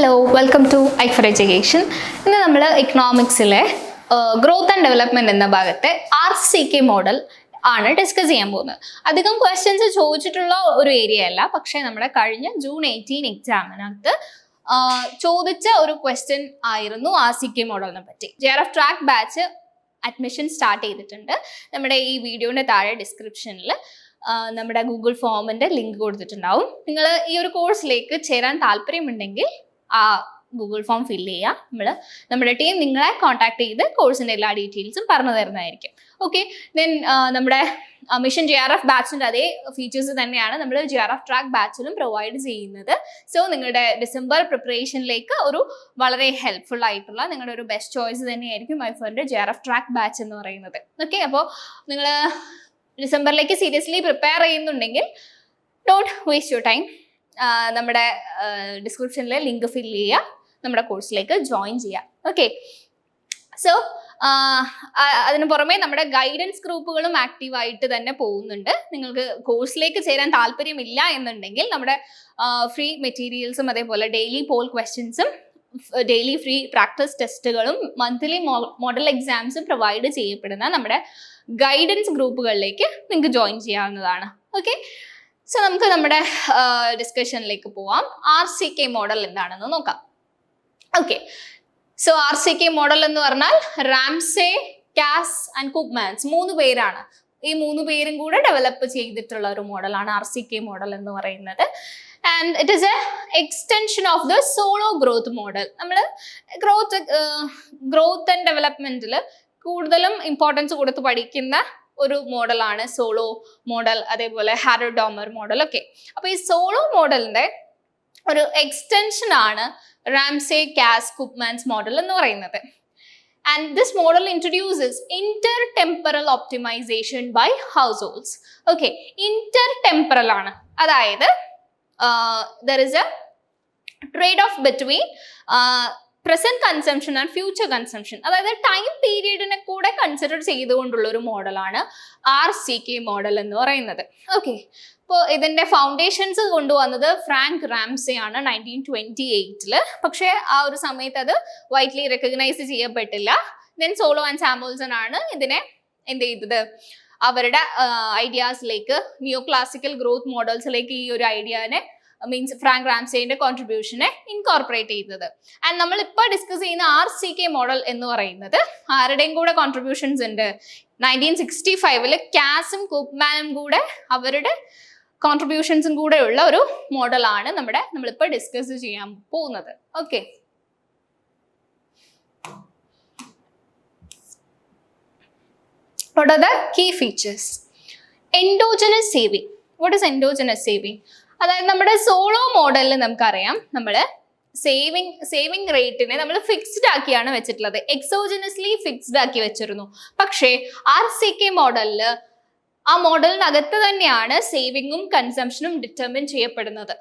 Hello welcome to I four education ഇന്ന് നമ്മൾ ഇക്കണോമിക്സിലെ ഗ്രോത്ത് ആൻഡ് ഡെവലപ്മെന്റ് എന്ന ഭാഗത്തെ ആർ സി കെ മോഡൽ ആണ് ഡിസ്കസ് ചെയ്യാൻ പോകുന്നത്. അധികം ക്വസ്റ്റ്യൻസ് ചോദിച്ചിട്ടുള്ള ഒരു ഏരിയ അല്ല പക്ഷേ നമ്മുടെ കഴിഞ്ഞ ജൂൺ എയ്റ്റീൻ എക്സാമിനകത്ത് ചോദിച്ച ഒരു ക്വസ്റ്റ്യൻ ആയിരുന്നു ആർ സി കെ മോഡലിനെ പറ്റി. J R F track batch admission start ചെയ്തിട്ടുണ്ട്. നമ്മുടെ ഈ വീഡിയോന്റെ താഴെ ഡിസ്ക്രിപ്ഷനിൽ നമ്മുടെ ഗൂഗിൾ ഫോമിന്റെ ലിങ്ക് കൊടുത്തിട്ടുണ്ടാവും. നിങ്ങൾ ഈ ഒരു കോഴ്സിലേക്ക് ചേരാൻ താല്പര്യമുണ്ടെങ്കിൽ ആ ഗൂഗിൾ ഫോം ഫില്ല് ചെയ്യുക നമ്മൾ നമ്മുടെ ടീം നിങ്ങളെ കോൺടാക്ട് ചെയ്ത് കോഴ്സിന്റെ എല്ലാ ഡീറ്റെയിൽസും പറഞ്ഞു തരുന്നതായിരിക്കും. ഓക്കെ ദെൻ നമ്മുടെ മിഷൻ ജെ ആർ എഫ് ബാച്ചിന്റെ അതേ ഫീച്ചേഴ്സ് തന്നെയാണ് നമ്മൾ ജെ ആർ എഫ് ട്രാക്ക് ബാച്ചിലും പ്രൊവൈഡ് ചെയ്യുന്നത്. സോ നിങ്ങളുടെ ഡിസംബർ പ്രിപ്പറേഷനിലേക്ക് ഒരു വളരെ ഹെൽപ്ഫുൾ ആയിട്ടുള്ള നിങ്ങളുടെ ഒരു ബെസ്റ്റ് ചോയ്സ് തന്നെയായിരിക്കും ഐഫോണിന്റെ J R F track batch എന്ന് പറയുന്നത്. ഓക്കെ അപ്പോൾ നിങ്ങൾ ഡിസംബറിലേക്ക് സീരിയസ്ലി പ്രിപ്പയർ ചെയ്യുന്നുണ്ടെങ്കിൽ ഡോണ്ട് വേസ്റ്റ് യുവർ ടൈം നമ്മുടെ ഡിസ്ക്രിപ്ഷനിലെ ലിങ്ക് ഫില്ല് ചെയ്യുക നമ്മുടെ കോഴ്സിലേക്ക് ജോയിൻ ചെയ്യുക. ഓക്കെ സോ അതിന് പുറമെ നമ്മുടെ ഗൈഡൻസ് ഗ്രൂപ്പുകളും ആക്റ്റീവായിട്ട് തന്നെ പോകുന്നുണ്ട്. നിങ്ങൾക്ക് കോഴ്സിലേക്ക് ചേരാൻ താല്പര്യമില്ല എന്നുണ്ടെങ്കിൽ നമ്മുടെ ഫ്രീ മെറ്റീരിയൽസും അതേപോലെ ഡെയിലി പോൾ ക്വസ്റ്റ്യൻസും ഡെയിലി ഫ്രീ പ്രാക്ടീസ് ടെസ്റ്റുകളും മന്ത്ലി മോഡൽ എക്സാംസും പ്രൊവൈഡ് ചെയ്യപ്പെടുന്ന നമ്മുടെ ഗൈഡൻസ് ഗ്രൂപ്പുകളിലേക്ക് നിങ്ങൾക്ക് ജോയിൻ ചെയ്യാവുന്നതാണ്. ഓക്കെ സോ നമുക്ക് നമ്മുടെ ഡിസ്കഷനിലേക്ക് പോവാം. ആർ സി കെ മോഡൽ എന്താണെന്ന് നോക്കാം. Okay so R C K model എന്ന് പറഞ്ഞാൽ റാംസേ കാസ് ആൻഡ് കുക്മാൻസ് മൂന്ന് പേരാണ്. ഈ മൂന്ന് പേരും കൂടെ ഡെവലപ്പ് ചെയ്തിട്ടുള്ള ഒരു മോഡലാണ് ആർ സി കെ മോഡൽ എന്ന് പറയുന്നത്. And it is a extension of the Solow growth model നമ്മൾ ഗ്രോത്ത് ഗ്രോത്ത് ആൻഡ് ഡെവലപ്മെന്റിൽ കൂടുതലും ഇമ്പോർട്ടൻസ് കൊടുത്ത് പഠിക്കുന്ന ഒരു മോഡലാണ് സോളോ മോഡൽ അതേപോലെ ഹാരോഡോമർ മോഡൽ ഒക്കെ. അപ്പൊ ഈ സോളോ മോഡലിന്റെ ഒരു എക്സ്റ്റൻഷൻ ആണ് റാംസേ കാസ് കുപ്മാൻസ് മോഡൽ എന്ന് പറയുന്നത്. And this model introduces intertemporal optimisation by households okay intertemporal ആണ്. അതായത് there is a trade off between present consumption and future consumption അതായത് ടൈം പീരീഡിനെ കൂടെ കൺസിഡർ ചെയ്തുകൊണ്ടുള്ള ഒരു മോഡലാണ് ആർ സി കെ മോഡൽ എന്ന് പറയുന്നത്. ഓക്കെ ഇപ്പോൾ ഇതിന്റെ ഫൗണ്ടേഷൻസ് കൊണ്ടുവന്നത് ഫ്രാങ്ക് റാംസെ ആണ് നയന്റീൻ ട്വന്റി എയ്റ്റിൽ പക്ഷേ ആ ഒരു സമയത്ത് അത് വൈറ്റ്ലി റെക്കഗ്നൈസ് ചെയ്യപ്പെട്ടില്ല. ദെൻ സോളോ ആൻഡ് സാമുൽസൺ ആണ് ഇതിനെ എന്ത് ചെയ്തത്? അവരുടെ ഐഡിയാസിലേക്ക് നിയോ ക്ലാസിക്കൽ ഗ്രോത്ത് മോഡൽസിലേക്ക് ഈ ഒരു ഐഡിയനെ മീൻസ് ഫ്രാങ്ക് റാംസേന്റെ കോൺട്രിബ്യൂഷനെ ഇൻകോർപ്പറേറ്റ് ചെയ്യുന്നത് ആൻഡ് നമ്മൾ ഇപ്പോൾ ഡിസ്കസ് ചെയ്യുന്ന ആർ സി കെ മോഡൽ എന്ന് പറയുന്നത് ആരുടെയും കൂടെ കോൺട്രിബ്യൂഷൻസ് ഉണ്ട് നയന്റീൻ സിക്സ്റ്റി ഫൈവിൽ കാസും കുപ്മാനും കൂടെ അവരുടെ കോൺട്രിബ്യൂഷൻസും കൂടെ ഉള്ള ഒരു മോഡലാണ് നമ്മുടെ നമ്മളിപ്പോൾ ഡിസ്കസ് ചെയ്യാൻ പോകുന്നത് okay What are the key features? Endogenous saving. What is endogenous saving? അതായത് നമ്മുടെ സോളോ മോഡലിൽ നമുക്കറിയാം. നമ്മൾ സേവിങ് സേവിങ് റേറ്റിനെ നമ്മൾ ഫിക്സ്ഡ് ആക്കിയാണ് വെച്ചിട്ടുള്ളത്. എക്സോജിനസ്ലി ഫിക്സ്ഡ് ആക്കി വെച്ചിരുന്നു. പക്ഷേ ആർ സി കെ മോഡലിൽ ആ മോഡലിനകത്ത് തന്നെയാണ് സേവിങ്ങും കൺസംഷനും ഡിറ്റർമിൻ ചെയ്യപ്പെടുന്നത്.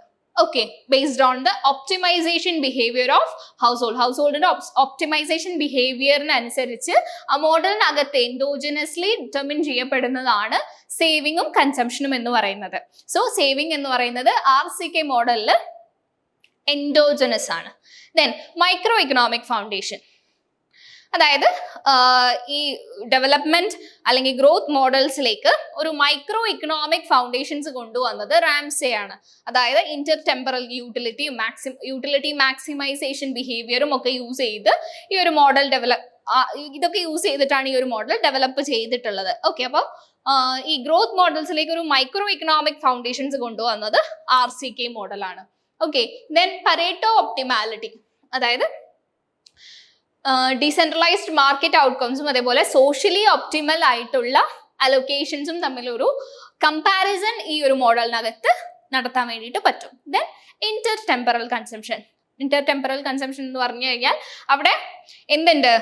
Okay based on the optimisation behaviour of household house ഹോൾഡിന്റെ ഒപ്റ്റിമൈസേഷൻ ബിഹേവിയറിനനുസരിച്ച് ആ മോഡലിനകത്ത് എൻഡോജിനസ്ലി ഡിറ്റർമിൻ ചെയ്യപ്പെടുന്നതാണ് സേവിങ്ങും കൺസംഷനും എന്ന് പറയുന്നത്. സോ സേവിങ് എന്ന് പറയുന്നത് ആർ സി കെ മോഡലിൽ എൻഡോജനസ് ആണ് ദെൻ മൈക്രോ ഇക്കണോമിക് ഫൗണ്ടേഷൻ അതായത് ഈ ഡെവലപ്മെന്റ് അല്ലെങ്കിൽ ഗ്രോത്ത് മോഡൽസിലേക്ക് ഒരു മൈക്രോ ഇക്കണോമിക് ഫൗണ്ടേഷൻസ് കൊണ്ടുവന്നത് റാംസെ ആണ്. അതായത് intertemporal utility maxim utility maximisation ബിഹേവിയറും ഒക്കെ യൂസ് ചെയ്ത് ഈ ഒരു മോഡൽ ഡെവലപ്പ് ഇതൊക്കെ യൂസ് ചെയ്തിട്ടാണ് ഈ ഒരു മോഡൽ ഡെവലപ്പ് ചെയ്തിട്ടുള്ളത്. ഓക്കെ അപ്പോൾ ഈ ഗ്രോത്ത് മോഡൽസിലേക്ക് ഒരു മൈക്രോ ഇക്കണോമിക് ഫൗണ്ടേഷൻസ് കൊണ്ടുവന്നത് ആർ സി കെ മോഡലാണ് ഓക്കെ ദെൻ പരേട്ടോ ഒപ്റ്റിമാലിറ്റി അതായത് ഡീസെൻട്രലൈസ്ഡ് മാർക്കറ്റ് ഔട്ട്കംസും അതേപോലെ സോഷ്യലി ഒപ്റ്റിമൽ ആയിട്ടുള്ള അലൊക്കേഷൻസും തമ്മിലൊരു കമ്പാരിസൺ ഈ ഒരു മോഡലിനകത്ത് നടത്താൻ വേണ്ടിയിട്ട് പറ്റും. Then intertemporal consumption intertemporal consumption എന്ന് പറഞ്ഞു കഴിഞ്ഞാൽ അവിടെ എന്തുണ്ട്?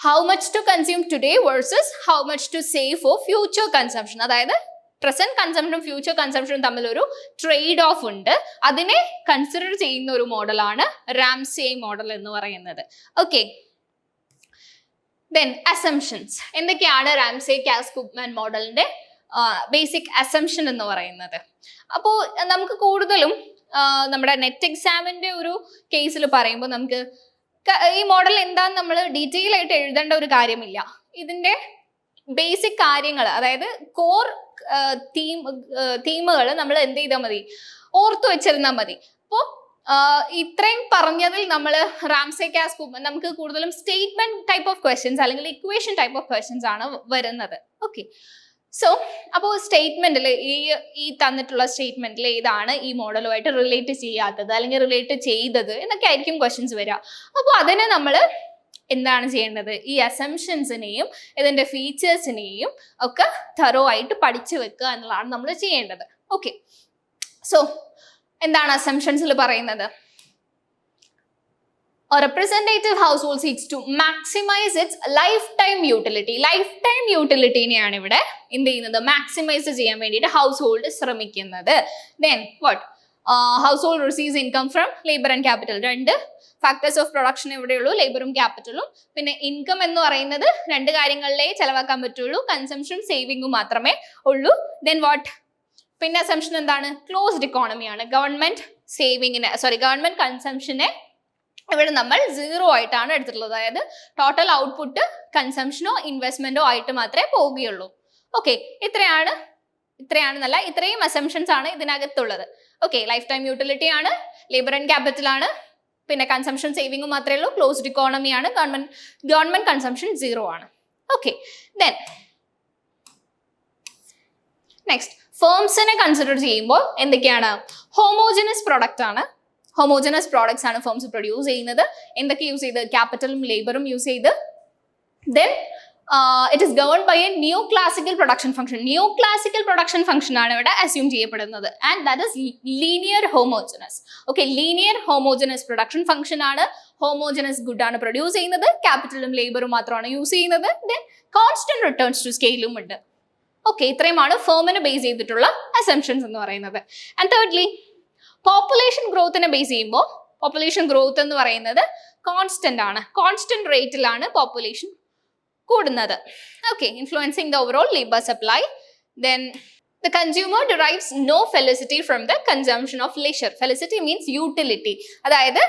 How much to consume today versus how much to save for future consumption അതായത് പ്രസന്റ് കൺസംഷനും ഫ്യൂച്ചർ കൺസംഷനും തമ്മിലൊരു ട്രേഡ് ഓഫ് ഉണ്ട്. അതിനെ കൺസിഡർ ചെയ്യുന്ന ഒരു മോഡലാണ് റാംസേ മോഡൽ എന്ന് പറയുന്നത്. ഓക്കെ ദെൻ അസംഷൻസ് എന്തൊക്കെയാണ് റാംസേ കാസ് കുക്മാൻ മോഡലിന്റെ ബേസിക് അസംഷൻ എന്ന് പറയുന്നത്? അപ്പോൾ നമുക്ക് കൂടുതലും നമ്മുടെ നെറ്റ് എക്സാമിന്റെ ഒരു കേസിൽ പറയുമ്പോൾ നമുക്ക് ഈ മോഡൽ എന്താന്ന് നമ്മൾ ഡീറ്റെയിൽ ആയിട്ട് എഴുതേണ്ട ഒരു കാര്യമില്ല. ഇതിന്റെ ബേസിക് കാര്യങ്ങൾ അതായത് കോർ തീം തീമുകൾ നമ്മൾ എന്ത് ചെയ്താൽ മതി? ഓർത്തു വെച്ചിരുന്നാൽ മതി. അപ്പോൾ ഇത്രയും പറഞ്ഞതിൽ നമ്മൾ റാംസെ നമുക്ക് കൂടുതലും സ്റ്റേറ്റ്മെന്റ് ടൈപ്പ് ഓഫ് ക്വസ്റ്റ്യൻസ് അല്ലെങ്കിൽ ഇക്വേഷൻ ടൈപ്പ് ഓഫ് ക്വസ്റ്റ്യൻസ് ആണ് വരുന്നത്. ഓക്കെ സോ അപ്പോൾ സ്റ്റേറ്റ്മെന്റിൽ ഈ ഈ തന്നിട്ടുള്ള സ്റ്റേറ്റ്മെന്റിൽ ഏതാണ് ഈ മോഡലുമായിട്ട് റിലേറ്റ് ചെയ്യാത്തത് അല്ലെങ്കിൽ റിലേറ്റ് ചെയ്തത് എന്നൊക്കെ ആയിരിക്കും ക്വസ്റ്റ്യൻസ് വരിക. അപ്പോൾ അതിനെ നമ്മൾ എന്താണ് ചെയ്യേണ്ടത്? ഈ അസംഷൻസിനെയും ഇതിന്റെ ഫീച്ചേഴ്സിനെയും ഒക്കെ തറോ ആയിട്ട് പഠിച്ചു വെക്കുക എന്നുള്ളതാണ് നമ്മൾ ചെയ്യേണ്ടത്. ഓക്കെ സോ എന്താണ് അസംഷൻസിൽ പറയുന്നത്? A seeks to maximise to lifetime lifetime lifetime യൂട്ടിലിറ്റിനെയാണ് ഇവിടെ എന്ത് ചെയ്യുന്നത്? മാക്സിമൈസ് ചെയ്യാൻ വേണ്ടിയിട്ട് ഹൗസ് ഹോൾഡ് ശ്രമിക്കുന്നത്. Then what household receives income from labour and capital രണ്ട് ഫാക്ടേഴ്സ് ഓഫ് പ്രൊഡക്ഷൻ ഇവിടെയുള്ളൂ ലേബറും ക്യാപിറ്റലും പിന്നെ ഇൻകം എന്ന് പറയുന്നത് രണ്ട് കാര്യങ്ങളിലേ ചെലവാക്കാൻ പറ്റുള്ളൂ കൺസംഷൻ സേവിങ്ങും മാത്രമേ ഉള്ളൂ. ദെൻ വാട്ട് പിന്നെ അസംഷൻ എന്താണ്? ക്ലോസ്ഡ് ഇക്കോണമിയാണ് ഗവൺമെന്റ് സേവിങ്ങിന് സോറി ഗവൺമെന്റ് കൺസംഷനെ ഇവിടെ നമ്മൾ സീറോ ആയിട്ടാണ് എടുത്തിട്ടുള്ളത്. അതായത് ടോട്ടൽ ഔട്ട്പുട്ട് കൺസംഷനോ ഇൻവെസ്റ്റ്മെന്റോ ആയിട്ട് മാത്രമേ പോവുകയുള്ളൂ. ഓക്കെ ഇത്രയാണ് ഇത്രയാണെന്നല്ല ഇത്രയും അസംഷൻസ് ആണ് ഇതിനകത്തുള്ളത്. ഓക്കെ ലൈഫ് ടൈം യൂട്ടിലിറ്റി ആണ് ലേബർ ആൻഡ് ക്യാപിറ്റൽ ആണ്. പിന്നെ കൺസംഷൻ സേവിംഗ് മാത്രമേ ഉള്ളൂ. ക്ലോസ്ഡ് ഇക്കോണമി ആണ് ഗവൺമെന്റ് ഗവൺമെന്റ് കൺസംഷൻ സീറോ ആണ്. ഓക്കെ ദെൻ നെക്സ്റ്റ് ഫേംസിനെ കൺസിഡർ ചെയ്യുമ്പോൾ എന്തൊക്കെയാണ്? ഹോമോജനസ് പ്രൊഡക്റ്റ് ആണ്. ഹോമോജനസ് പ്രോഡക്ട്സ് ആണ് ഫേംസ് പ്രൊഡ്യൂസ് ചെയ്യുന്നത്. എന്തൊക്കെ യൂസ് ചെയ്ത്? ക്യാപിറ്റലും ലേബറും യൂസ് ചെയ്ത്. Then it is govern by a new classical production function new classical production function ആണ് ഇവിടെ അസ്യൂം ചെയ്യപ്പെടുന്നത്. And that is linear homogeneous okay linear homogeneous production function ആണ്. ഹോമോജനസ് ഗുഡ് ആണ് പ്രൊഡ്യൂസ് ചെയ്യുന്നത്. ക്യാപിറ്റലും ലേബറും മാത്രമാണ് യൂസ് ചെയ്യുന്നത്. ദെൻ കോൺസ്റ്റന്റ് റിട്ടേൺസ് ടു സ്കെയിലും ഉണ്ട്. ഓക്കെ ഇത്രയുമാണ് ഫേമിനെ ബേസ് ചെയ്തിട്ടുള്ള അസംഷൻസ് എന്ന് പറയുന്നത്. ആൻഡ് തേർഡ്ലി പോപ്പുലേഷൻ ഗ്രോത്തിനെ ബേസ് ചെയ്യുമ്പോൾ പോപ്പുലേഷൻ ഗ്രോത്ത് എന്ന് പറയുന്നത് കോൺസ്റ്റന്റ് ആണ്. കോൺസ്റ്റന്റ് റേറ്റിലാണ് പോപ്പുലേഷൻ കൂടുന്നത്. Okay influencing the overall labour supply then the consumer derives no felicity from the consumption of leisure felicity means utility അതായത്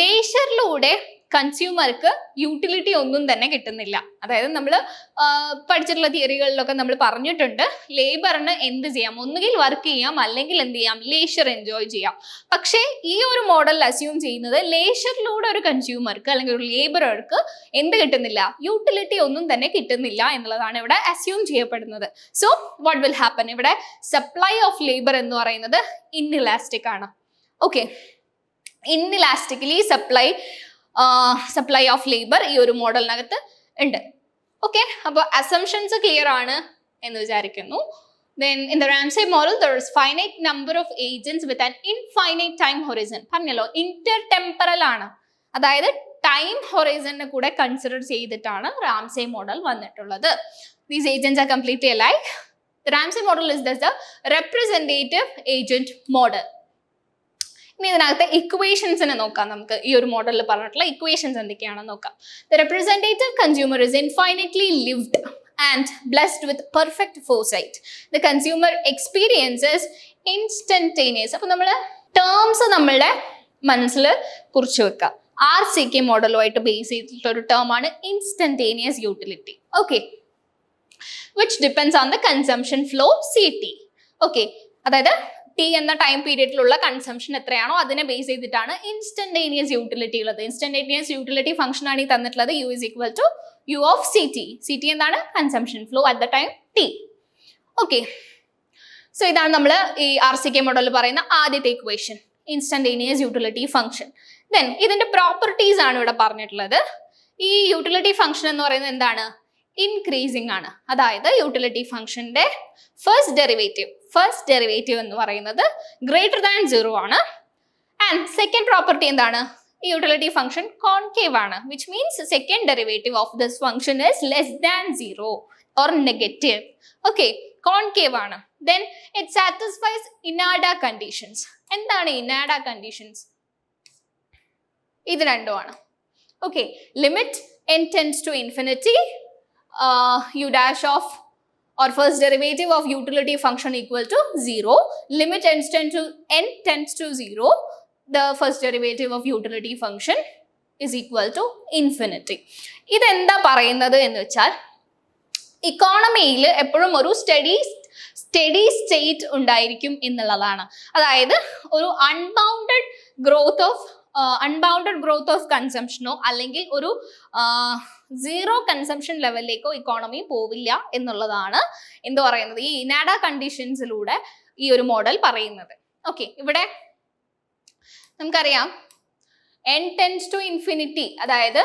ലേഷറിലൂടെ കൺസ്യൂമർക്ക് യൂട്ടിലിറ്റി ഒന്നും തന്നെ കിട്ടുന്നില്ല. അതായത് നമ്മൾ പഠിച്ചിട്ടുള്ള തിയറികളിലൊക്കെ നമ്മൾ പറഞ്ഞിട്ടുണ്ട് ലേബറിന് എന്ത് ചെയ്യാം? ഒന്നുകിൽ വർക്ക് ചെയ്യാം അല്ലെങ്കിൽ എന്ത് ചെയ്യാം? ലേഷർ എൻജോയ് ചെയ്യാം. പക്ഷേ ഈ ഒരു മോഡൽ അസ്യൂം ചെയ്യുന്നത് ലേഷറിലൂടെ ഒരു കൺസ്യൂമർക്ക് അല്ലെങ്കിൽ ഒരു ലേബറർക്ക് എന്ത് കിട്ടുന്നില്ല? യൂട്ടിലിറ്റി ഒന്നും തന്നെ കിട്ടുന്നില്ല എന്നുള്ളതാണ് ഇവിടെ അസ്യൂം ചെയ്യപ്പെടുന്നത്. സോ വാട്ട് വിൽ ഹാപ്പൻ ഇവിടെ സപ്ലൈ ഓഫ് ലേബർ എന്ന് പറയുന്നത് ഇൻഇലാസ്റ്റിക് ആണ്. Okay inelastically supply supply of labour ഈ ഒരു മോഡലിനകത്ത് ഉണ്ട്. ഓക്കെ അപ്പോൾ അസംഷൻസ് ക്ലിയർ ആണ് എന്ന് വിചാരിക്കുന്നു. Then in the Ramsey model there is finite number of agents with an infinite time horizon പറഞ്ഞല്ലോ ഇന്റർ ടെമ്പറൽ ആണ്. അതായത് ടൈം ഹൊറൈസണിനെ കൂടെ കൺസിഡർ ചെയ്തിട്ടാണ് റാംസേ മോഡൽ വന്നിട്ടുള്ളത്. These agents are completely alike Ramsey model is the representative agent model ഇനി ഇതിനകത്തെ ഇക്വേഷൻസിനെ നോക്കാം നമുക്ക്. ഈ ഒരു മോഡലിൽ പറഞ്ഞിട്ടുള്ള ഇക്വേഷൻസ് എന്തൊക്കെയാണെന്ന് നോക്കാം. The representative consumer is infinitely lived and blessed with perfect foresight the consumer experiences instantaneous അപ്പോൾ നമ്മൾ ടേംസ് നമ്മളുടെ മനസ്സിൽ കുറിച്ച് വെക്കാം. ആർ സി കെ മോഡലുമായിട്ട് ബേസ് ചെയ്തിട്ടുള്ള ഒരു ടേം ആണ് instantaneous utility okay which depends on the consumption flow C T okay അതായത് ടി എന്ന ടൈം പീരീഡിലുള്ള കൺസംഷൻ എത്രയാണോ അതിനെ ബേസ് ചെയ്തിട്ടാണ് ഇൻസ്റ്റന്റേനിയസ് യൂട്ടിലിറ്റി ഉള്ളത്. ഇൻസ്റ്റന്റേനിയസ് യൂട്ടിലിറ്റി ഫംഗ്ഷൻ ആണ് ഈ തന്നിട്ടുള്ളത് U is equal to U of C T C T എന്താണ്? Consumption flow at the time T okay so ഇതാണ് നമ്മൾ ഈ ആർ സി കെ മോഡലിൽ പറയുന്ന ആദ്യത്തെ equation instantaneous utility function then ഇതിന്റെ പ്രോപ്പർട്ടീസ് ആണ് ഇവിടെ പറഞ്ഞിട്ടുള്ളത്. ഈ യൂട്ടിലിറ്റി ഫംഗ്ഷൻ എന്ന് പറയുന്നത് എന്താണ്? ഇൻക്രീസിങ് ആണ്. അതായത് യൂട്ടിലിറ്റി ഫംഗ്ഷന്റെ ഫസ്റ്റ് ഡെറിവേറ്റീവ് ഫസ്റ്റ് ഡെറിവേറ്റീവ് എന്ന് പറയുന്നത് ഗ്രേറ്റർ ദാൻ സീറോ ആണ്. ആൻഡ് സെക്കൻഡ് പ്രോപ്പർട്ടി എന്താണ്? യൂട്ടിലിറ്റി ഫംഗ്ഷൻ കോൺകേവ് ആണ്. Which means second derivative of this function is less than zero or negative okay concave ആണ്. Then it satisfies Inada conditions എന്താണ് Inada conditions ഇത് രണ്ടുമാണ് okay limit N tends to infinity U dash of or first derivative of utility function equal to 0 limit tends to n tends to 0 the first derivative of utility function is equal to infinity ഇതെന്താ പറയുന്നത് എന്ന് വെച്ചാൽ ഇക്കോണമിയിൽ എപ്പോഴും ഒരു study steady state ഉണ്ടായിരിക്കും എന്നുള്ളതാണ് അതായത് ഒരു unbounded growth of unbounded growth of കൺസംഷനോ അല്ലെങ്കിൽ ഒരു സീറോ കൺസംഷൻ ലെവലിലേക്കോ ഇക്കോണമി പോവില്ല എന്നുള്ളതാണ് എന്ത് പറയുന്നത്? ഈ ഇനാഡ കണ്ടീഷൻസിലൂടെ ഈ ഒരു മോഡൽ പറയുന്നത്. ഓക്കെ ഇവിടെ നമുക്കറിയാം. എൻ ടെൻസ് ടു ഇൻഫിനിറ്റി അതായത്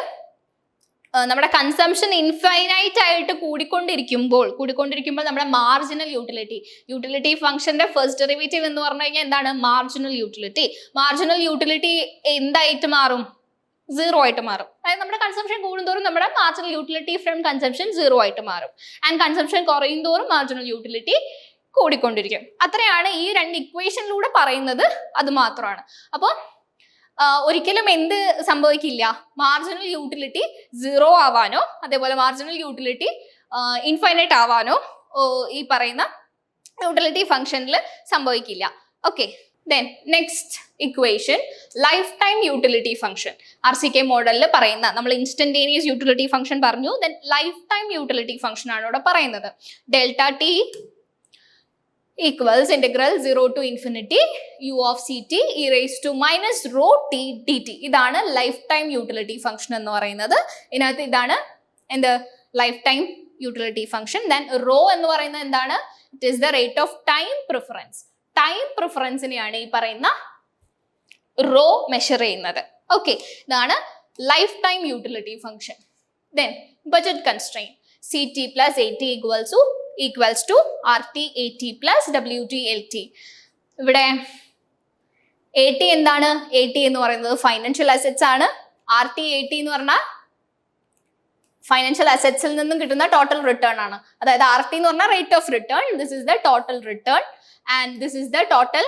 നമ്മുടെ കൺസംഷൻ ഇൻഫൈനൈറ്റ് ആയിട്ട് കൂടിക്കൊണ്ടിരിക്കുമ്പോൾ കൂടിക്കൊണ്ടിരിക്കുമ്പോൾ നമ്മുടെ മാർജിനൽ യൂട്ടിലിറ്റി യൂട്ടിലിറ്റി ഫംഗ്ഷന്റെ ഫസ്റ്റ് ഡെറിവേറ്റീവ് എന്ന് പറഞ്ഞു കഴിഞ്ഞാൽ എന്താണ്? മാർജിനൽ യൂട്ടിലിറ്റി മാർജിനൽ യൂട്ടിലിറ്റി എന്തായിട്ട് മാറും? സീറോ ആയിട്ട് മാറും. അതായത് നമ്മുടെ കൺസംഷൻ കൂടുന്തോറും നമ്മുടെ marginal utility from consumption zero ആയിട്ട് മാറും. ആൻഡ് കൺസംഷൻ കുറയും തോറും മാർജിനൽ യൂട്ടിലിറ്റി കൂടിക്കൊണ്ടിരിക്കും. അത്രയാണ് ഈ രണ്ട് ഇക്വേഷനിലൂടെ പറയുന്നത്. അത് മാത്രമാണ്. അപ്പോൾ ഒരിക്കലും എന്ത് സംഭവിക്കില്ല. മാർജിനൽ യൂട്ടിലിറ്റി സീറോ ആവാനോ അതേപോലെ മാർജിനൽ യൂട്ടിലിറ്റി ഇൻഫൈനൈറ്റ് ആവാനോ ഈ പറയുന്ന യൂട്ടിലിറ്റി ഫംഗ്ഷനിൽ സംഭവിക്കില്ല. Okay then next equation lifetime utility function R C K മോഡലിൽ പറയുന്ന നമ്മൾ ഇൻസ്റ്റന്റേനിയസ് യൂട്ടിലിറ്റി ഫംഗ്ഷൻ പറഞ്ഞു then life time utility function ആണ് ഇവിടെ പറയുന്നത്. Delta T zero to infinity U of C T E raise to minus rho T D T ഇതാണ് life time utility function എന്ന് പറയുന്നത്. ഇതിനകത്ത് ഇതാണ് എന്ത്? Lifetime utility function then rho എന്ന് പറയുന്നത് എന്താണ്? It is the rate of time preference time പ്രിഫറൻസിനെയാണ് ഈ പറയുന്ന റോ മെഷർ ചെയ്യുന്നത്. ഓക്കെ ഇതാണ് lifetime utility function then budget constraint C T plus A T equals to equals to R T A T plus W T L T ഇവിടെ A T എന്താണ്? A T എന്ന് പറയുന്നത് financial assets ആണ്. R T A T എന്ന് പറഞ്ഞാൽ financial അസറ്റ്സിൽ നിന്നും കിട്ടുന്ന total return ആണ്. അതായത് ആർ ടി എന്ന് പറഞ്ഞാൽ rate of return this is the total return and this is the total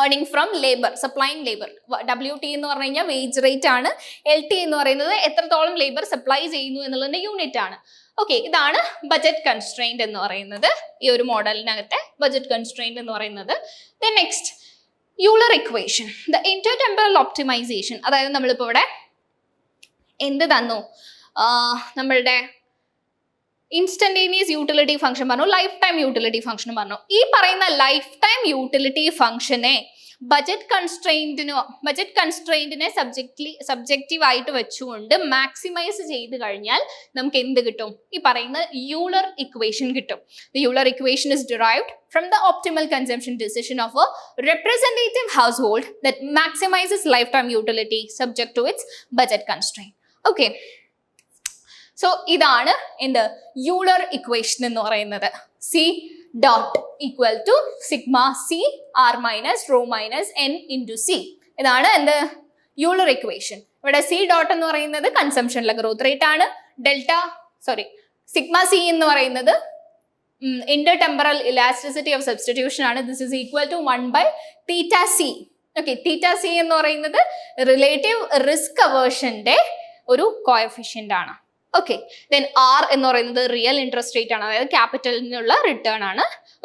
earning from labour supplying labour W T എന്ന് പറഞ്ഞു കഴിഞ്ഞാൽ വേജ് റേറ്റ് ആണ്. എൽ ടി എന്ന് പറയുന്നത് എത്രത്തോളം ലേബർ സപ്ലൈ ചെയ്യുന്നു എന്നുള്ളതിന്റെ യൂണിറ്റ് ആണ്. ഓക്കെ ഇതാണ് ബജറ്റ് കൺസ്ട്രെയിന്റ് എന്ന് പറയുന്നത്. ഈ ഒരു മോഡലിനകത്തെ ബജറ്റ് കൺസ്ട്രെയിന്റ് എന്ന് പറയുന്നത്. Then next Euler equation the intertemporal optimisation അതായത് നമ്മളിപ്പോൾ ഇവിടെ എന്ത് തന്നു? നമ്മളുടെ ഇൻസ്റ്റന്റേനിയസ് യൂട്ടിലിറ്റി ഫംഗ്ഷൻ പറഞ്ഞു ലൈഫ് ടൈം യൂട്ടിലിറ്റി ഫംഗ്ഷൻ പറഞ്ഞു. ഈ പറയുന്ന ലൈഫ് ടൈം യൂട്ടിലിറ്റി ഫംഗ്ഷനെ ബജറ്റ് കൺസ്ട്രെയിന്റിനോ ബജറ്റ് കൺസ്ട്രെയിന്റിനെ സബ്ജക്റ്റ്ലി സബ്ജക്റ്റീവ് ആയിട്ട് വെച്ചുകൊണ്ട് മാക്സിമൈസ് ചെയ്ത് കഴിഞ്ഞാൽ നമുക്ക് എന്ത് കിട്ടും? ഈ പറയുന്ന യൂളർ ഇക്വേഷൻ കിട്ടും. The Euler equation is derived from the optimal consumption decision of a representative household that maximises lifetime utility subject to its budget constraint Okay. So ഇതാണ് എന്ത്? യൂളർ ഇക്വേഷൻ എന്ന് പറയുന്നത്. C dot equal to sigma C R minus rho minus N into C ഇതാണ് എന്ത്? Euler equation ഇവിടെ C dot എന്ന് പറയുന്നത് കൺസംഷനിലെ ഗ്രോത്ത് റേറ്റ് ആണ്. ഡെൽറ്റ സോറി സിഗ്മ സി എന്ന് പറയുന്നത് Inter temporal elasticity of substitution ആണ്. This is equal to one by theta C okay theta C എന്ന് പറയുന്നത് റിലേറ്റീവ് റിസ്ക് അവേർഷന്റെ ഒരു കോയഫിഷ്യന്റ് ആണ്. ഓക്കെ ദെൻ ആർ എന്ന് പറയുന്നത് റിയൽ ഇൻട്രസ്റ്റ് റേറ്റ് ആണ്. അതായത് ക്യാപിറ്റലിനുള്ള റിട്ടേൺ ആണ്.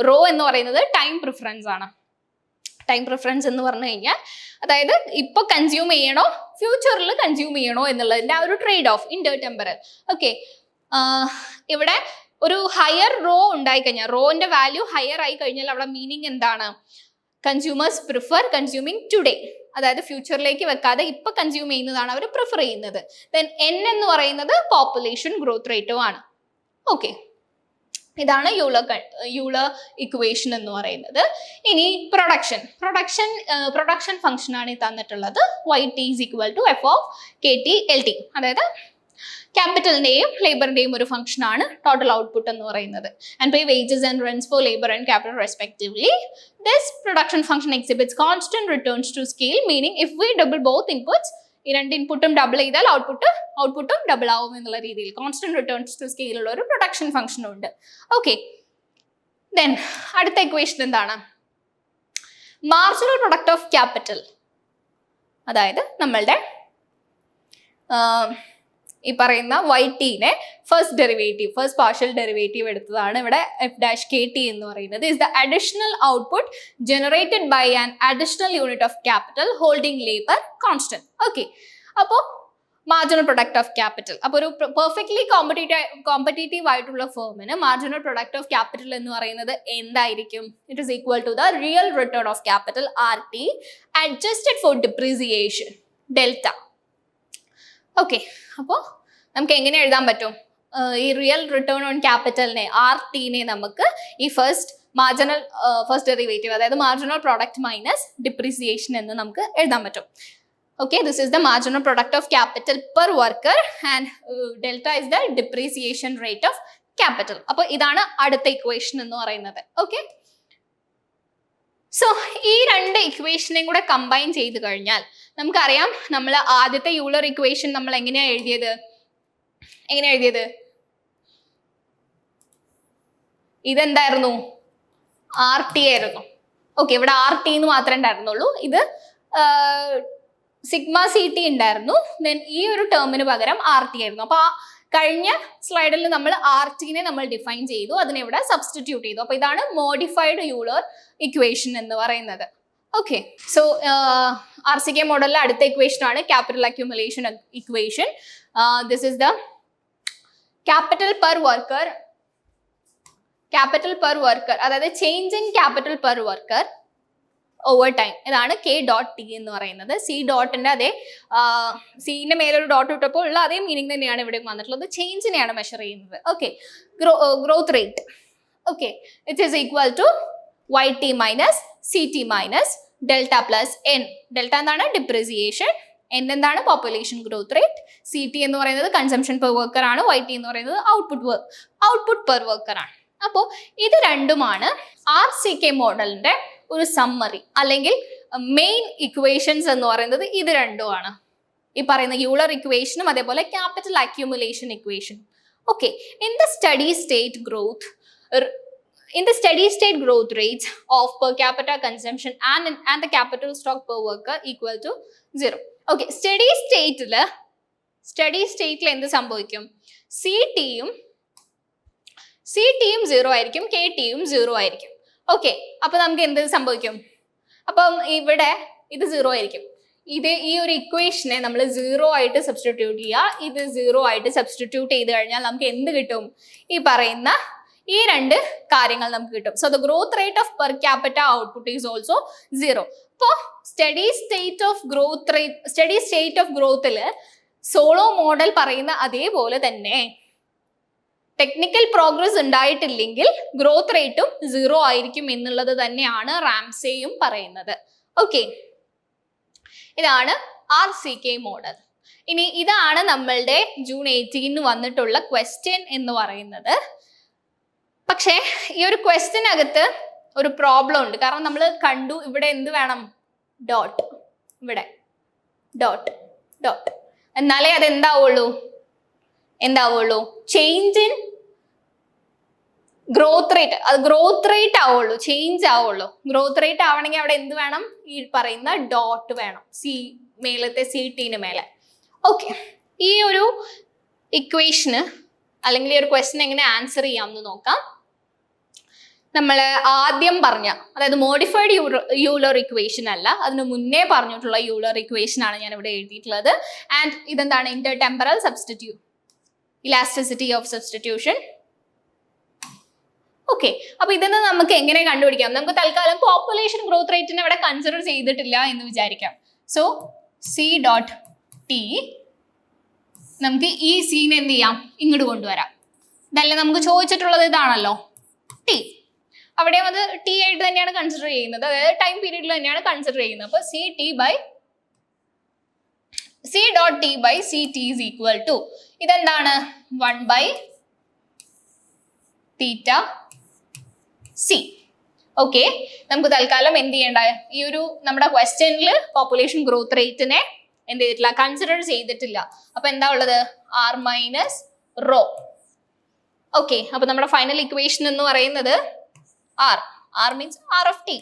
റോ എന്ന് പറയുന്നത് ടൈം പ്രിഫറൻസ് ആണ്. ടൈം പ്രിഫറൻസ് എന്ന് പറഞ്ഞു കഴിഞ്ഞാൽ അതായത് ഇപ്പോൾ കൺസ്യൂം ചെയ്യണോ ഫ്യൂച്ചറിൽ കൺസ്യൂം ചെയ്യണോ എന്നുള്ളതിന്റെ ആ ഒരു trade off intertemporal okay ഇവിടെ ഒരു ഹയർ റോ ഉണ്ടായി കഴിഞ്ഞാൽ റോന്റെ വാല്യൂ ഹയർ ആയി കഴിഞ്ഞാൽ അവിടെ മീനിങ് എന്താണ്? കൺസ്യൂമേഴ്സ് പ്രിഫർ കൺസ്യൂമിങ് ടുഡേ അതായത് ഫ്യൂച്ചറിലേക്ക് വെക്കാതെ ഇപ്പൊ കൺസ്യൂം ചെയ്യുന്നതാണ് അവർ പ്രിഫർ ചെയ്യുന്നത്. ദെൻ എൻ എന്ന് പറയുന്നത് പോപ്പുലേഷൻ ഗ്രോത്ത് റേറ്റും ആണ്. ഓക്കെ ഇതാണ് യൂള യൂള ഇക്വേഷൻ എന്ന് പറയുന്നത്. ഇനി പ്രൊഡക്ഷൻ പ്രൊഡക്ഷൻ പ്രൊഡക്ഷൻ ഫംഗ്ഷൻ ആണ് ഈ തന്നിട്ടുള്ളത്. Y T is equal to F of K T L T അതായത് ക്യാപിറ്റലിന്റെയും ലേബറിന്റെയും ഒരു ഫംഗ്ഷൻ ആണ് ടോട്ടൽ ഔട്ട്പുട്ട് എന്ന് പറയുന്നത്. And pay wages and rents for labour and capital respectively this production function exhibits constant returns to scale meaning if we double both inputs ഈ രണ്ട് ഇൻപുട്ടും double ചെയ്താൽ ഔട്ട്പുട്ട് ഔട്ട്പുട്ടും ഡബിൾ ആവും എന്നുള്ള രീതിയിൽ കോൺസ്റ്റന്റ് റിട്ടേൺസ് ടു സ്കെയിലുള്ള ഒരു പ്രൊഡക്ഷൻ ഫംഗ്ഷനും ഉണ്ട്. ഓക്കെ ദെൻ അടുത്ത ഇക്വേഷൻ എന്താണ്? മാർജിനൽ പ്രൊഡക്റ്റ് ഓഫ് ക്യാപിറ്റൽ അതായത് നമ്മളുടെ ഈ പറയുന്ന Y ടീനെ first derivative first partial derivative എടുത്തതാണ് ഇവിടെ എഫ് ഡാഷ് കെ ടി എന്ന് പറയുന്നത്. Is the additional output generated by an additional unit of capital holding labour constant okay അപ്പോൾ മാർജിനൽ പ്രൊഡക്റ്റ് ഓഫ് ക്യാപിറ്റൽ അപ്പോൾ ഒരു പെർഫെക്റ്റ്ലി കോമ്പറ്റേറ്റീവ് കോമ്പറ്റേറ്റീവ് ആയിട്ടുള്ള ഫേമിന് marginal product of capital എന്ന് പറയുന്നത് എന്തായിരിക്കും? It is equal to the real return of capital R T adjusted for depreciation delta okay അപ്പോൾ നമുക്ക് എങ്ങനെ എഴുതാൻ പറ്റും? ഈ റിയൽ റിട്ടേൺ ഓൺ ക്യാപിറ്റലിനെ ആർ ടീനെ നമുക്ക് ഈ ഫസ്റ്റ് മാർജിനൽ ഫസ്റ്റ് ഡെറിവേറ്റീവ് അതായത് മാർജിനൽ പ്രോഡക്റ്റ് മൈനസ് ഡിപ്രീസിയേഷൻ എന്ന് നമുക്ക് എഴുതാൻ പറ്റും. Okay this is the marginal product of capital per worker and delta is the depreciation rate of capital അപ്പോൾ ഇതാണ് അടുത്ത ഇക്വേഷൻ എന്ന് പറയുന്നത്. ഓക്കെ സോ ഈ രണ്ട് ഇക്വേഷനെയും കൂടെ കമ്പൈൻ ചെയ്ത് കഴിഞ്ഞാൽ നമുക്കറിയാം നമ്മൾ ആദ്യത്തെ യൂളർ ഇക്വേഷൻ നമ്മൾ എങ്ങനെയാണ് എഴുതിയത്? എങ്ങനെയാണ് എഴുതിയത്? ഇതെന്തായിരുന്നു? ആർ ടി ആയിരുന്നു. ഓക്കെ ഇവിടെ ആർ ടി എന്ന് മാത്രമേ ഉണ്ടായിരുന്നുള്ളൂ. ഇത് സിഗ്മ സി ടി ഉണ്ടായിരുന്നു. ദെൻ ഈ ഒരു ടേമിന് പകരം ആർ ടി ആയിരുന്നു. അപ്പൊ ആ കഴിഞ്ഞ സ്ലൈഡിൽ നമ്മൾ ആർ ടിനെ നമ്മൾ ഡിഫൈൻ ചെയ്തു. അതിനെ ഇവിടെ സബ്സ്റ്റിറ്റ്യൂട്ട് ചെയ്തു. അപ്പൊ ഇതാണ് മോഡിഫൈഡ് യൂളർ ഇക്വേഷൻ എന്ന് പറയുന്നത്. Okay so R C K മോഡലിലെ അടുത്ത ഇക്വേഷൻ ആണ് capital accumulation equation this is the capital per worker capital per worker അതായത് change in capital per worker over time ഇതാണ് കെ ഡോട്ട് ടി എന്ന് പറയുന്നത്. C ഡോട്ടിന്റെ അതേ സിന്റെ മേലൊരു ഡോട്ട് ഇട്ടപ്പോൾ ഉള്ള അതേ മീനിങ് തന്നെയാണ് ഇവിടെ വന്നിട്ടുള്ളത്. ചേഞ്ചിനെയാണ് മെഷർ ചെയ്യുന്നത്. Okay grow growth rate okay it is equal to Y T minus C T minus delta plus N delta എന്താണ്? ഡിപ്രിസിയേഷൻ എൻ എന്താണ്? Population growth rate C T എന്ന് പറയുന്നത് കൺസംഷൻ പെർ വർക്കർ ആണ്. വൈ ടി എന്ന് പറയുന്നത് output work output per worker ആണ്. അപ്പോൾ ഇത് രണ്ടുമാണ് ആർ സി കെ മോഡലിന്റെ ഒരു സമ്മറി അല്ലെങ്കിൽ മെയിൻ ഇക്വേഷൻസ് എന്ന് പറയുന്നത് ഇത് രണ്ടുമാണ്. ഈ പറയുന്ന യൂളർ ഇക്വേഷനും അതേപോലെ capital accumulation equation okay in the steady state growth in the steady state growth rates of per capita consumption and and the capital stock per worker equal to zero. Okay steady സ്റ്റേറ്റിൽ steady സ്റ്റേറ്റിൽ എന്ത് സംഭവിക്കും? C ടിയും C ടിയും zero ആയിരിക്കും K ടിയും zero ആയിരിക്കും. Okay അപ്പൊ നമുക്ക് എന്ത് സംഭവിക്കും? അപ്പം ഇവിടെ ഇത് സീറോ ആയിരിക്കും. ഇത് ഈ ഒരു ഇക്വേഷനെ നമ്മൾ സീറോ ആയിട്ട് സബ്സ്റ്റിറ്റ്യൂട്ട് ചെയ്യുക. ഇത് സീറോ ആയിട്ട് സബ്സ്റ്റിറ്റ്യൂട്ട് ചെയ്ത് കഴിഞ്ഞാൽ നമുക്ക് എന്ത് കിട്ടും? ഈ പറയുന്ന ഈ രണ്ട് കാര്യങ്ങൾ നമുക്ക് കിട്ടും. So the growth rate of per capita output is also zero അപ്പോൾ steady state of growth rate steady state of ഗ്രോത്തിൽ Solow model പറയുന്ന അതേപോലെ തന്നെ ടെക്നിക്കൽ പ്രോഗ്രസ് ഉണ്ടായിട്ടില്ലെങ്കിൽ ഗ്രോത്ത് റേറ്റും സീറോ ആയിരിക്കും എന്നുള്ളത് തന്നെയാണ് റാംസേയും പറയുന്നത്. ഓക്കെ ഇതാണ് ആർ സി കെ മോഡൽ ഇനി ഇതാണ് നമ്മളുടെ ജൂൺ എയ്റ്റീന് വന്നിട്ടുള്ള ക്വസ്റ്റ്യൻ എന്ന് പറയുന്നത്. പക്ഷേ ഈ ഒരു ക്വസ്റ്റിനകത്ത് ഒരു പ്രോബ്ലം ഉണ്ട്. കാരണം നമ്മൾ കണ്ടു ഇവിടെ എന്ത് വേണം? ഡോട്ട് ഇവിടെ. ഡോട്ട് ഡോട്ട് എന്നാലേ അത് എന്താവുള്ളൂ? എന്താവുള്ളൂ ചേഞ്ച് ഇൻ ഗ്രോത്ത് റേറ്റ് അത് ഗ്രോത്ത് റേറ്റ് ആവുള്ളൂ. ചേഞ്ച് ആവുള്ളൂ. ഗ്രോത്ത് റേറ്റ് ആവണമെങ്കിൽ അവിടെ എന്ത് വേണം? ഈ പറയുന്ന ഡോട്ട് വേണം. സി മേലത്തെ സി ടീന് മേലെ. ഓക്കെ ഈ ഒരു ഇക്വേഷന് അല്ലെങ്കിൽ ഈ ഒരു ക്വസ്റ്റൻ എങ്ങനെ ആൻസർ ചെയ്യാമെന്ന് നോക്കാം. നമ്മൾ ആദ്യം പറഞ്ഞ അതായത് മോഡിഫൈഡ് യൂലർ ഇക്വേഷൻ അല്ല അതിന് മുന്നേ പറഞ്ഞിട്ടുള്ള യൂലർ ഇക്വേഷൻ ആണ് ഞാൻ ഇവിടെ എഴുതിയിട്ടുള്ളത്. ആൻഡ് ഇതെന്താണ്? Inter temporal substitute elasticity of substitution okay അപ്പൊ ഇതെന്ന് നമുക്ക് എങ്ങനെ കണ്ടുപിടിക്കാം? നമുക്ക് തൽക്കാലം പോപ്പുലേഷൻ ഗ്രോത്ത് റേറ്റിനെ ഇവിടെ കൺസിഡർ ചെയ്തിട്ടില്ല എന്ന് വിചാരിക്കാം. സോ സി ഡോട്ട് ടി നമുക്ക് ഈ സീൻ എന്ത് ചെയ്യാം? ഇങ്ങോട്ട് കൊണ്ടുവരാം. ഇതല്ലേ നമുക്ക് ചോദിച്ചിട്ടുള്ളത്? ഇതാണല്ലോ ടി അവിടെയും അത് ടി ആയിട്ട് തന്നെയാണ് കൺസിഡർ ചെയ്യുന്നത്. അതായത് ടൈം പീരീഡിൽ തന്നെയാണ് കൺസിഡർ ചെയ്യുന്നത്. അപ്പൊ C T by C dot T by C T is equal to ഇതെന്താണ്? One by theta C okay നമുക്ക് തൽക്കാലം എന്ത് ചെയ്യേണ്ട? ഈ ഒരു നമ്മുടെ ക്വസ്റ്റ്യനിൽ പോപ്പുലേഷൻ ഗ്രോത്ത് റേറ്റിനെ എന്ത് ചെയ്തിട്ടില്ല കൺസിഡർ ചെയ്തിട്ടില്ല. അപ്പൊ എന്താ ഉള്ളത്? ആർ മൈനസ് റോ ഓക്കെ അപ്പൊ നമ്മുടെ ഫൈനൽ ഇക്വേഷൻ എന്ന് പറയുന്നത് R R means R of T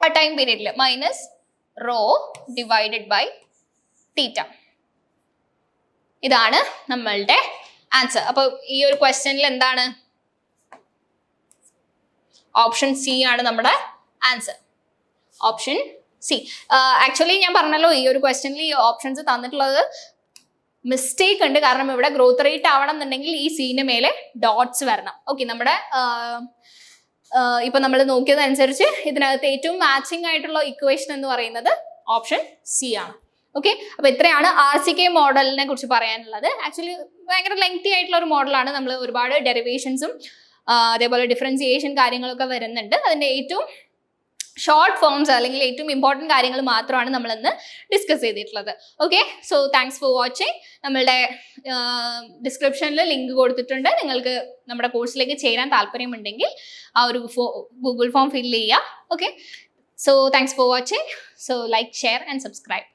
ആ ടൈം പീരീഡിൽ minus rho divided by theta ഇതാണ് നമ്മളുടെ ആൻസർ അപ്പോൾ ഈ ഒരു ക്വസ്റ്റ്യനിൽ എന്താണ്? ഓപ്ഷൻ സി ആണ് നമ്മുടെ ആൻസർ ഓപ്ഷൻ സി ആക്ച്വലി ഞാൻ പറഞ്ഞല്ലോ ഈ ഒരു ക്വസ്റ്റ്യനിൽ ഈ ഓപ്ഷൻസ് തന്നിട്ടുള്ളത് മിസ്റ്റേക്ക് ഉണ്ട്. കാരണം ഇവിടെ ഗ്രോത്ത് റേറ്റ് ആവണം എന്നുണ്ടെങ്കിൽ ഈ സീന് മേലെ ഡോട്ട്സ് വരണം. ഓക്കെ നമ്മുടെ ഇപ്പൊ നമ്മൾ നോക്കിയതനുസരിച്ച് ഇതിനകത്ത് ഏറ്റവും മാച്ചിങ് ആയിട്ടുള്ള ഇക്വേഷൻ എന്ന് പറയുന്നത് ഓപ്ഷൻ സി ആണ്. ഓക്കെ അപ്പൊ ഇത്രയാണ് ആർ സി കെ മോഡലിനെ കുറിച്ച് പറയാനുള്ളത്. ആക്ച്വലി ഭയങ്കര ലെങ്തി ആയിട്ടുള്ള ഒരു മോഡലാണ് നമ്മൾ ഒരുപാട് ഡെറിവേഷൻസും അതേപോലെ ഡിഫറൻസിയേഷൻ കാര്യങ്ങളൊക്കെ വരുന്നുണ്ട്. അതിന്റെ ഏറ്റവും ഷോർട്ട് ഫോംസ് അല്ലെങ്കിൽ ഏറ്റവും ഇമ്പോർട്ടന്റ് കാര്യങ്ങൾ മാത്രമാണ് നമ്മളിന്ന് ഡിസ്കസ് ചെയ്തിട്ടുള്ളത്. Okay so thanks for watching നമ്മളുടെ ഡിസ്ക്രിപ്ഷനിൽ ലിങ്ക് കൊടുത്തിട്ടുണ്ട്. നിങ്ങൾക്ക് നമ്മുടെ കോഴ്സിലേക്ക് ചേരാൻ താല്പര്യമുണ്ടെങ്കിൽ ആ ഒരു ഗൂഗിൾ ഫോം ഫിൽ ചെയ്യുക okay so thanks for watching so like share and subscribe